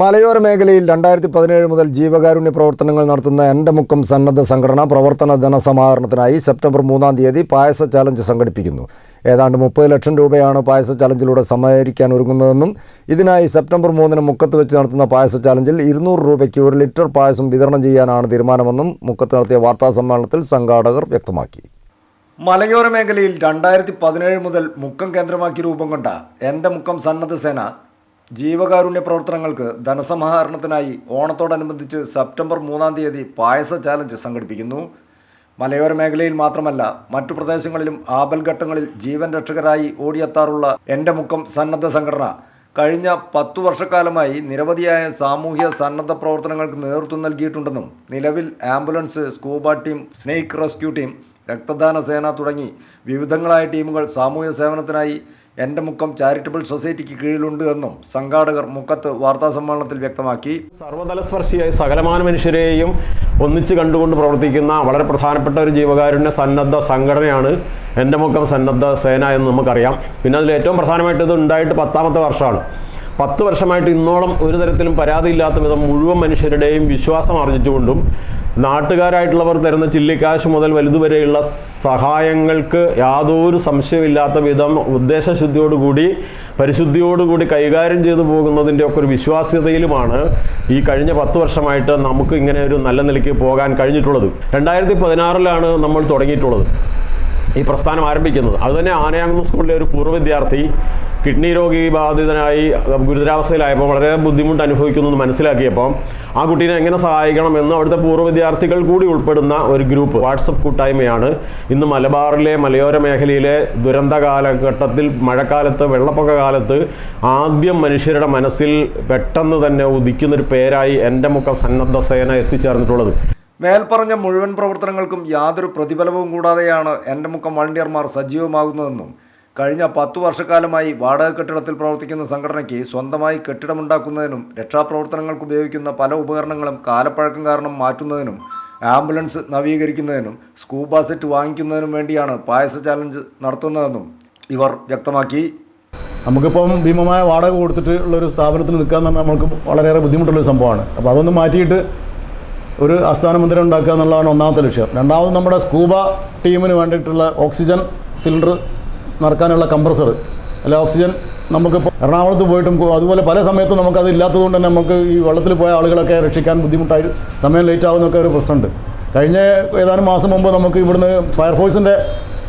മലയോര മേഖലയിൽ രണ്ടായിരത്തി പതിനേഴ് മുതൽ ജീവകാരുണ്യ പ്രവർത്തനങ്ങൾ നടത്തുന്ന എന്റെ മുക്കം സന്നദ്ധ സംഘടന പ്രവർത്തന ധനസമാഹരണത്തിനായി സെപ്റ്റംബർ മൂന്നാം തീയതി പായസ ചാലഞ്ച് സംഘടിപ്പിക്കുന്നു. ഏതാണ്ട് മുപ്പത് ലക്ഷം രൂപയാണ് പായസ ചാലഞ്ചിലൂടെ സമാഹരിക്കാൻ ഒരുങ്ങുന്നതെന്നും ഇതിനായി സെപ്റ്റംബർ മൂന്നിന് മുക്കത്ത് വെച്ച് നടത്തുന്ന പായസ ചാലഞ്ചിൽ ഇരുന്നൂറ് രൂപയ്ക്ക് ഒരു ലിറ്റർ പായസം വിതരണം ചെയ്യാനാണ് തീരുമാനമെന്നും മുക്കത്ത് നടത്തിയ വാർത്താ സമ്മേളനത്തിൽ സംഘാടകർ വ്യക്തമാക്കി. മലയോര മേഖലയിൽ രണ്ടായിരത്തി പതിനേഴ് മുതൽ മുക്കം കേന്ദ്രമാക്കി രൂപം കൊണ്ട എന്റെ മുക്കം സന്നദ്ധ സേന ജീവകാരുണ്യ പ്രവർത്തനങ്ങൾക്ക് ധനസമാഹരണത്തിനായി ഓണത്തോടനുബന്ധിച്ച് സെപ്റ്റംബർ മൂന്നാം തീയതി പായസ ചാലഞ്ച് സംഘടിപ്പിക്കുന്നു. മലയോര മേഖലയിൽ മാത്രമല്ല മറ്റു പ്രദേശങ്ങളിലും ആപൽഘട്ടങ്ങളിൽ ജീവൻ രക്ഷകരായി ഓടിയെത്താറുള്ള എന്റെ മുഖം സന്നദ്ധ സംഘടന കഴിഞ്ഞ പത്തു വർഷക്കാലമായി നിരവധിയായ സാമൂഹ്യ സന്നദ്ധ പ്രവർത്തനങ്ങൾക്ക് നേതൃത്വം നൽകിയിട്ടുണ്ടെന്നും നിലവിൽ ambulance scuba team snake rescue team രക്തദാന സേന തുടങ്ങി വിവിധങ്ങളായ ടീമുകൾ സാമൂഹ്യ സേവനത്തിനായി എന്റെ മുഖം ചാരിറ്റബിൾ സൊസൈറ്റിക്ക് കീഴിലുണ്ട് എന്നും സംഘാടകർ മുക്കത്ത് വാർത്താസമ്മേളനത്തിൽ വ്യക്തമാക്കി. സർവതലസ്പർശിയായി സകലമാന മനുഷ്യരെയും ഒന്നിച്ച് കണ്ടുകൊണ്ട് പ്രവർത്തിക്കുന്ന വളരെ പ്രധാനപ്പെട്ട ഒരു ജീവകാരുണ്യ സന്നദ്ധ സംഘടനയാണ് എന്റെ മുക്കം സന്നദ്ധ സേന എന്ന് നമുക്കറിയാം. പിന്നെ അതിൽ ഏറ്റവും പ്രധാനമായിട്ട് ഇത് ഉണ്ടായിട്ട് പത്താമത്തെ വർഷമാണ്. പത്ത് വർഷമായിട്ട് ഇന്നോളം ഒരു തരത്തിലും പരാതിയില്ലാത്ത വിധം മുഴുവൻ മനുഷ്യരുടെയും വിശ്വാസം ആർജിച്ചുകൊണ്ടും നാട്ടുകാരായിട്ടുള്ളവർ തരുന്ന ചില്ലിക്കാശ് മുതൽ വലുതുവരെയുള്ള സഹായങ്ങൾക്ക് യാതൊരു സംശയമില്ലാത്ത വിധം ഉദ്ദേശശുദ്ധിയോടുകൂടി പരിശുദ്ധിയോടുകൂടി കൈകാര്യം ചെയ്തു പോകുന്നതിന്റെ ഒക്കെ ഒരു വിശ്വാസ്യതയിലുമാണ് ഈ കഴിഞ്ഞ പത്ത് വർഷമായിട്ട് നമുക്ക് ഇങ്ങനെ ഒരു നല്ല നിലയ്ക്ക് പോകാൻ കഴിഞ്ഞിട്ടുള്ളത്. രണ്ടായിരത്തി പതിനാറിലാണ് നമ്മൾ തുടങ്ങിയിട്ടുള്ളത്. ഈ പ്രസ്ഥാനം ആരംഭിക്കുന്നത്. അതുതന്നെ ആനയാങ്കുന്ന് സ്കൂളിലെ ഒരു പൂർവ വിദ്യാർത്ഥി കിഡ്നി രോഗി ബാധിതനായി ഗുരുതരാവസ്ഥയിലായപ്പോൾ വളരെ ബുദ്ധിമുട്ട് അനുഭവിക്കുന്നു എന്ന് മനസ്സിലാക്കിയപ്പോൾ ആ കുട്ടീനെ എങ്ങനെ സഹായിക്കണം എന്ന് അവിടുത്തെ പൂർവ വിദ്യാർത്ഥികൾ കൂടി ഉൾപ്പെടുന്ന ഒരു ഗ്രൂപ്പ് വാട്സപ്പ് കൂട്ടായ്മയാണ്. ഇന്ന് മലബാറിലെ മലയോര മേഖലയിലെ ദുരന്ത കാലഘട്ടത്തിൽ മഴക്കാലത്ത് വെള്ളപ്പൊക്ക കാലത്ത് ആദ്യം മനുഷ്യരുടെ മനസ്സിൽ പെട്ടെന്ന് തന്നെ ഉദിക്കുന്നൊരു പേരായി എന്റെ മുഖം സന്നദ്ധ സേന എത്തിച്ചേർന്നിട്ടുള്ളത്. മേൽപ്പറഞ്ഞ മുഴുവൻ പ്രവർത്തനങ്ങൾക്കും യാതൊരു പ്രതിഫലവും കൂടാതെയാണ് എന്റെ മുഖം വളണ്ടിയർമാർ സജീവമാകുന്നതെന്നും കഴിഞ്ഞ പത്തു വർഷക്കാലമായി വാടക കെട്ടിടത്തിൽ പ്രവർത്തിക്കുന്ന സംഘടനയ്ക്ക് സ്വന്തമായി കെട്ടിടമുണ്ടാക്കുന്നതിനും രക്ഷാപ്രവർത്തനങ്ങൾക്ക് ഉപയോഗിക്കുന്ന പല ഉപകരണങ്ങളും കാലപ്പഴക്കം കാരണം മാറ്റുന്നതിനും ആംബുലൻസ് നവീകരിക്കുന്നതിനും സ്കൂബ സെറ്റ് വാങ്ങിക്കുന്നതിനും വേണ്ടിയാണ് പായസ ചാലഞ്ച് നടത്തുന്നതെന്നും ഇവർ വ്യക്തമാക്കി. നമുക്കിപ്പം ഭീമമായ വാടക കൊടുത്തിട്ട് ഉള്ള ഒരു സ്ഥാപനത്തിൽ എന്ന് പറഞ്ഞാൽ നമുക്ക് വളരെയേറെ ബുദ്ധിമുട്ടുള്ളൊരു സംഭവമാണ്. അപ്പോൾ അതൊന്ന് മാറ്റിയിട്ട് ഒരു ആസ്ഥാന മന്ദിരം ഉണ്ടാക്കുക എന്നുള്ളതാണ് ഒന്നാമത്തെ ലക്ഷ്യം. രണ്ടാമത് നമ്മുടെ സ്കൂബ ടീമിന് വേണ്ടിയിട്ടുള്ള ഓക്സിജൻ സിലിണ്ടർ നിറക്കാനുള്ള കംപ്രസർ അല്ല ഓക്സിജൻ നമുക്ക് എറണാകുളത്ത് പോയിട്ടും അതുപോലെ പല സമയത്തും നമുക്കത് ഇല്ലാത്തതുകൊണ്ട് തന്നെ നമുക്ക് ഈ വെള്ളത്തിൽ പോയ ആളുകളൊക്കെ രക്ഷിക്കാൻ ബുദ്ധിമുട്ടായി സമയം ലേറ്റ് ആവുന്നൊക്കെ ഒരു പ്രശ്നമുണ്ട്. കഴിഞ്ഞ ഏതാനും മാസം മുമ്പ് നമുക്ക് ഇവിടുന്ന് ഫയർഫോഴ്സിന്റെ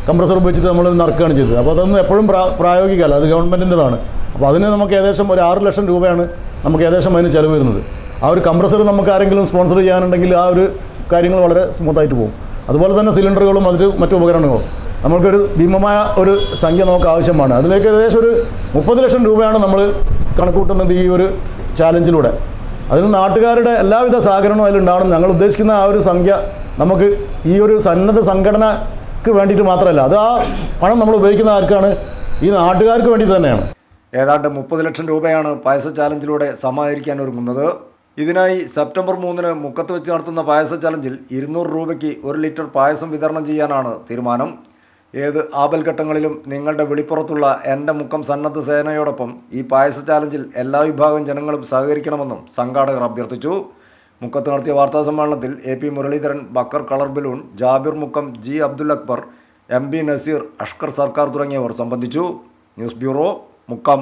കംപ്രസർ ഉപയോഗിച്ചിട്ട് നമ്മൾ നടക്കുകയാണ് ചെയ്തത്. അപ്പോൾ അതൊന്നും എപ്പോഴും പ്രാ പ്രായോഗികമല്ല അത് ഗവൺമെന്റിന്റെതാണ് അപ്പോൾ അതിന് നമുക്ക് ഏകദേശം ഒരു ആറ് ലക്ഷം രൂപയാണ് നമുക്ക് ഏകദേശം അതിന് ചിലവ് വരുന്നത്. ആ ഒരു കംപ്രസർ നമുക്ക് ആരെങ്കിലും സ്പോൺസർ ചെയ്യാനുണ്ടെങ്കിൽ ആ ഒരു കാര്യങ്ങൾ വളരെ സ്മൂത്തായിട്ട് പോകും. അതുപോലെ തന്നെ സിലിണ്ടറുകളും അതിന് മറ്റു ഉപകരണങ്ങളും. നമുക്കൊരു ഭീമമായ ഒരു സംഖ്യ നമുക്ക് ആവശ്യമാണ്. അതിലേക്ക് ഏകദേശം ഒരു മുപ്പത് ലക്ഷം രൂപയാണ് നമ്മൾ കണക്കൂട്ടുന്നത് ഈ ഒരു ചാലഞ്ചിലൂടെ. അതിന് നാട്ടുകാരുടെ എല്ലാവിധ സഹകരണവും അതിലുണ്ടാവണം ഞങ്ങൾ ഉദ്ദേശിക്കുന്ന ആ ഒരു സംഖ്യ നമുക്ക് ഈ ഒരു സന്നദ്ധ സംഘടനക്ക് വേണ്ടിയിട്ട് മാത്രമല്ല അത് ആ പണം നമ്മൾ ഉപയോഗിക്കുന്ന ആർക്കാണ്? ഈ നാട്ടുകാർക്ക് വേണ്ടിയിട്ട് തന്നെയാണ്. ഏതാണ്ട് മുപ്പത് ലക്ഷം രൂപയാണ് പായസ ചാലഞ്ചിലൂടെ സമാഹരിക്കാൻ ഒരുങ്ങുന്നത്. ഇതിനായി സെപ്റ്റംബർ മൂന്നിന് മുക്കത്ത് വെച്ച് നടത്തുന്ന പായസ ചാലഞ്ചിൽ ഇരുന്നൂറ് രൂപയ്ക്ക് ഒരു ലിറ്റർ പായസം വിതരണം ചെയ്യാനാണ് തീരുമാനം. ഏത് ആപൽഘട്ടങ്ങളിലും നിങ്ങളുടെ വെളിപ്പുറത്തുള്ള എന്റെ മുക്കം സന്നദ്ധ സേനയോടൊപ്പം ഈ പായസ ചാലഞ്ചിൽ എല്ലാ വിഭാഗം ജനങ്ങളും സഹകരിക്കണമെന്നും സംഘാടകർ അഭ്യർത്ഥിച്ചു. മുക്കത്ത് നടത്തിയ വാർത്താ സമ്മേളനത്തിൽ A P Muraleedharan Bakkar colour balloon Jabir Mukkam G Abdul Akbar M Naseer Ashkar സർക്കാർ തുടങ്ങിയവർ സംബന്ധിച്ചു. News bureau Mukkam.